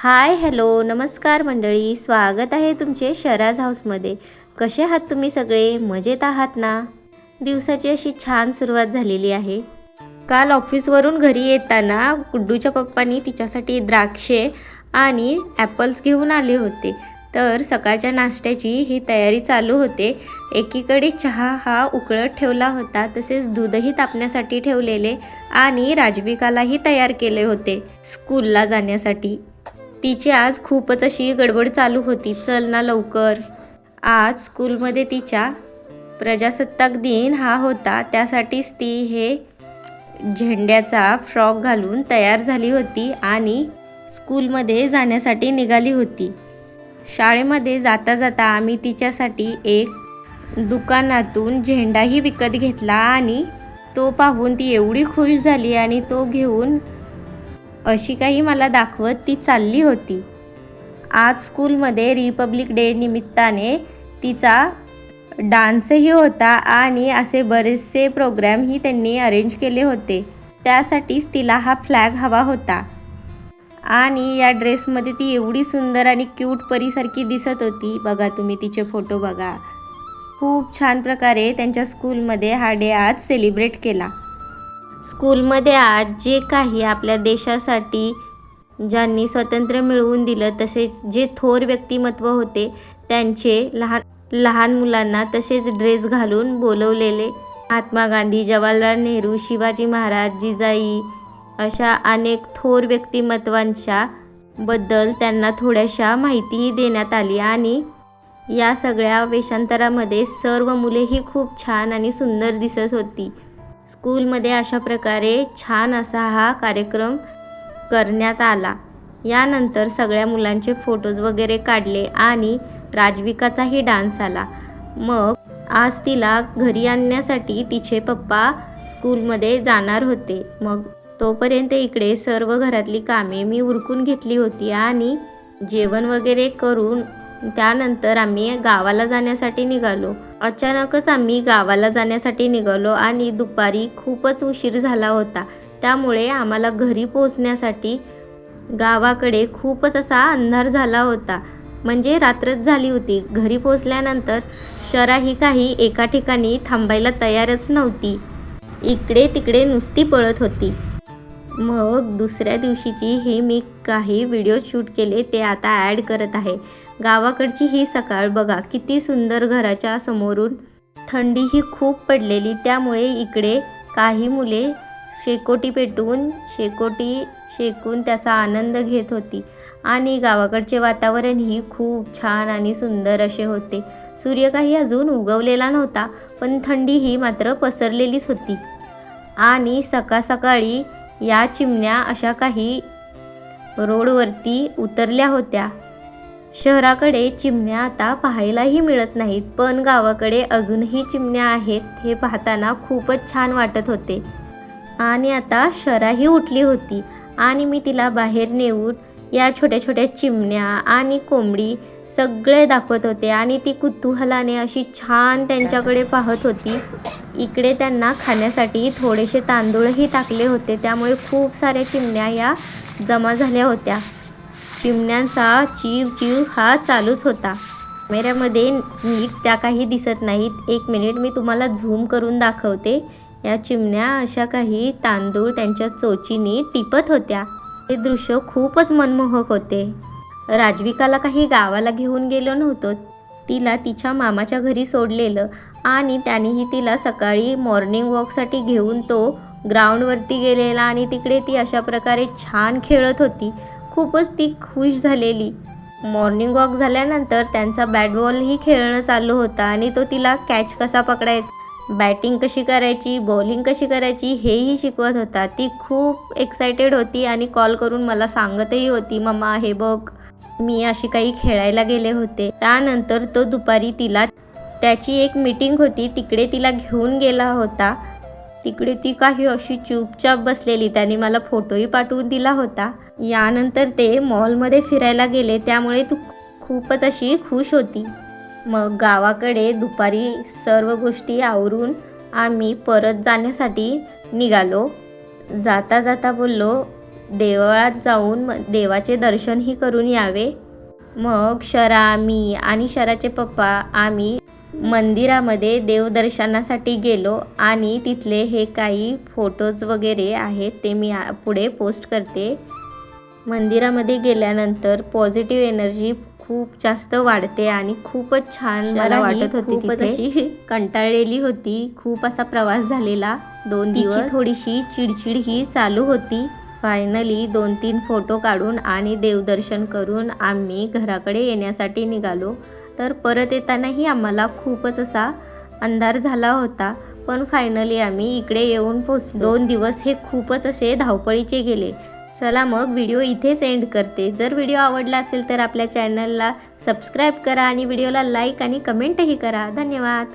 Hi hello नमस्कार मंडळी स्वागत आहे तुमचे शराज हाऊसमध्ये. कसे आहात तुम्ही सगळे? मजेत आहात ना? दिवसाची अशी छान सुरुवात झालेली आहे. काल ऑफिसवरून घरी येताना गुड्डूच्या पप्पांनी तिच्यासाठी द्राक्षे आणि ॲपल्स घेऊन आले होते. तर सकाळच्या नाश्त्याची ही तयारी चालू होते. एकीकडे चहा हा उकळत ठेवला होता तसेच दूधही तापण्यासाठी ठेवलेले आणि राजविकालाही तयार केले होते स्कूलला जाण्यासाठी. तिची आज खूपच अशी गडबड चालू होती. चल ना लवकर. आज स्कूलमध्ये तिच्या प्रजासत्ताक दिन हा होता. त्यासाठीच ती हे झेंड्याचा फ्रॉक घालून तयार झाली होती आणि स्कूलमध्ये जाण्यासाठी निघाली होती. शाळेमध्ये जाता जाता आम्ही तिच्यासाठी एक दुकानातून झेंडाही विकत घेतला आणि तो पाहून ती एवढी खुश झाली आणि तो घेऊन अशी काही मला दाखवत ती चालली होती. आज स्कूलमध्ये रिपब्लिक डे निमित्ताने तिचा डान्सही होता आणि असे बरेचसे प्रोग्रॅमही त्यांनी अरेंज केले होते. त्यासाठीच तिला हा फ्लॅग हवा होता. आणि या ड्रेसमध्ये ती एवढी सुंदर आणि क्यूट परीसारखी दिसत होती. बघा तुम्ही तिचे फोटो बघा. खूप छान प्रकारे त्यांच्या स्कूलमध्ये हा डे आज सेलिब्रेट केला. स्कूलमध्ये आज जे काही आपल्या देशासाठी ज्यांनी स्वातंत्र्य मिळवून दिलं तसेच जे थोर व्यक्तिमत्व होते त्यांचे लहान लहान मुलांना तसेच ड्रेस घालून बोलवलेले. महात्मा गांधी जवाहरलाल नेहरू शिवाजी महाराज जिजाई अशा अनेक थोर व्यक्तिमत्वांच्या बद्दल त्यांना थोड्याशा माहितीही देण्यात आली आणि या सगळ्या वेषांतरामध्ये सर्व मुलेही खूप छान आणि सुंदर दिसत होती. स्कूलमध्ये अशा प्रकारे छान असा हा कार्यक्रम करण्यात आला. यानंतर सगळ्या मुलांचे फोटोज वगैरे काढले आणि राजविकाचाही डान्स आला. मग आज तिला घरी आणण्यासाठी तिचे पप्पा स्कूलमध्ये जाणार होते. मग तोपर्यंत इकडे सर्व घरातली कामे मी उरकून घेतली होती आणि जेवण वगैरे करून त्यानंतर आम्ही गावाला जाण्यासाठी निघालो. अचानकच आम्ही गावाला जाण्यासाठी निघालो आणि दुपारी खूपच उशीर झाला होता. त्यामुळे आम्हाला घरी पोहोचण्यासाठी गावाकडे खूपच असा अंधार झाला होता. म्हणजे रात्रच झाली होती. घरी पोचल्यानंतर शरा ही काही एका ठिकाणी थांबायला तयारच नव्हती. इकडे तिकडे नुसती पळत होती. मग दुसऱ्या दिवशीची हे मी काही व्हिडिओ शूट केले ते आता ॲड करत आहे. गावाकडची ही सकाळ बघा किती सुंदर घराच्या समोरून. थंडी ही खूप पडलेली त्यामुळे इकडे काही मुले शेकोटी पेटवून शेकोटी शेकून त्याचा आनंद घेत होती. आणि गावाकडचे वातावरणही खूप छान आणि सुंदर असे होते. सूर्य काही अजून उगवलेला नव्हता पण थंडी ही मात्र पसरलेलीच होती. आणि सकाळ सकाळी या चिमण्या अशा काही रोडवरती उतरल्या होत्या. शहराकडे चिमण्या आता पाहायलाही मिळत नाहीत पण गावाकडे अजूनही चिमण्या आहेत हे पाहताना खूपच छान वाटत होते. आणि आता शराही उठली होती आणि मी तिला बाहेर नेऊन या छोट्या छोट्या चिमण्या आणि कोंबडी सगळे दाखवत होते आणि ती कुतूहलाने अशी छान त्यांच्याकडे पाहत होती. इकडे त्यांना खाण्यासाठी थोडेसे तांदूळही टाकले होते. त्यामुळे खूप साऱ्या चिमण्या या जमा झाल्या होत्या. चिमण्यांचा चीव चीव हा चालूच होता. कॅमेऱ्यामध्ये नीट त्या काही दिसत नाहीत. एक मिनिट मी तुम्हाला झूम करून दाखवते. या चिमण्या अशा काही तांदूळ त्यांच्या चोचीनी टिपत होत्या. हे दृश्य खूपच मनमोहक होते. राजविकाला काही गावाला घेऊन गेलो नव्हतो. तिला तिच्या मामाच्या घरी सोडलेलं आणि त्यानेही तिला सकाळी मॉर्निंग वॉकसाठी घेऊन तो ग्राउंडवरती गेलेला आणि तिकडे ती अशा प्रकारे छान खेळत होती. खूपच ती खुश झालेली. मॉर्निंग वॉक झाल्यानंतर त्यांचा बॅट बॉलही खेळणं चालू होता आणि तो तिला कॅच कसा पकडायचा बॅटिंग कशी करायची बॉलिंग कशी करायची हेही शिकवत होता. ती खूप एक्सायटेड होती आणि कॉल करून मला सांगतही होती मम्मा हे बघ मी अशी काही खेळायला गेले होते. त्यानंतर तो दुपारी तिला त्याची एक मीटिंग होती तिकडे तिला घेऊन गेला होता. तिकडे ती काही अशी चुपचाप बसलेली त्याने मला फोटोही पाठवून दिला होता. यानंतर ते मॉलमध्ये फिरायला गेले त्यामुळे तू खूपच अशी खुश होती. मग गावाकडे दुपारी सर्व गोष्टी आवरून आम्ही परत जाण्यासाठी निघालो. जाता जाता बोललो देवळात जाऊन देवाचे दर्शनही करून यावे. मग शरा मी आणि शराचे पप्पा आम्ही मंदिरामध्ये देवदर्शनासाठी गेलो आणि तिथले हे काही फोटोज वगैरे आहेत ते मी पुढे पोस्ट करते. मंदिरामध्ये गेल्यानंतर पॉझिटिव्ह एनर्जी खूप जास्त वाढते आणि खूपच छान मला वाटत होती खूपच अशी कंटाळलेली होती. खूप असा प्रवास झालेला. दोन दिवस. थोडीशी चिडचिड ही चालू होती. फायनली दोन तीन फोटो काढून आणि देवदर्शन करून आम्ही घराकडे येण्यासाठी निघालो. तर परत येतानाही आम्हाला खूपच असा अंधार झाला होता. पण फायनली आम्ही इकडे येऊन पोच दोन दिवस हे खूपच असे धावपळीचे गेले. चला मग व्हिडिओ इथेच एंड करते. जर व्हिडिओ आवडला असेल तर आपल्या चॅनलला सबस्क्राईब करा आणि व्हिडिओला लाईक आणि कमेंटही करा. धन्यवाद.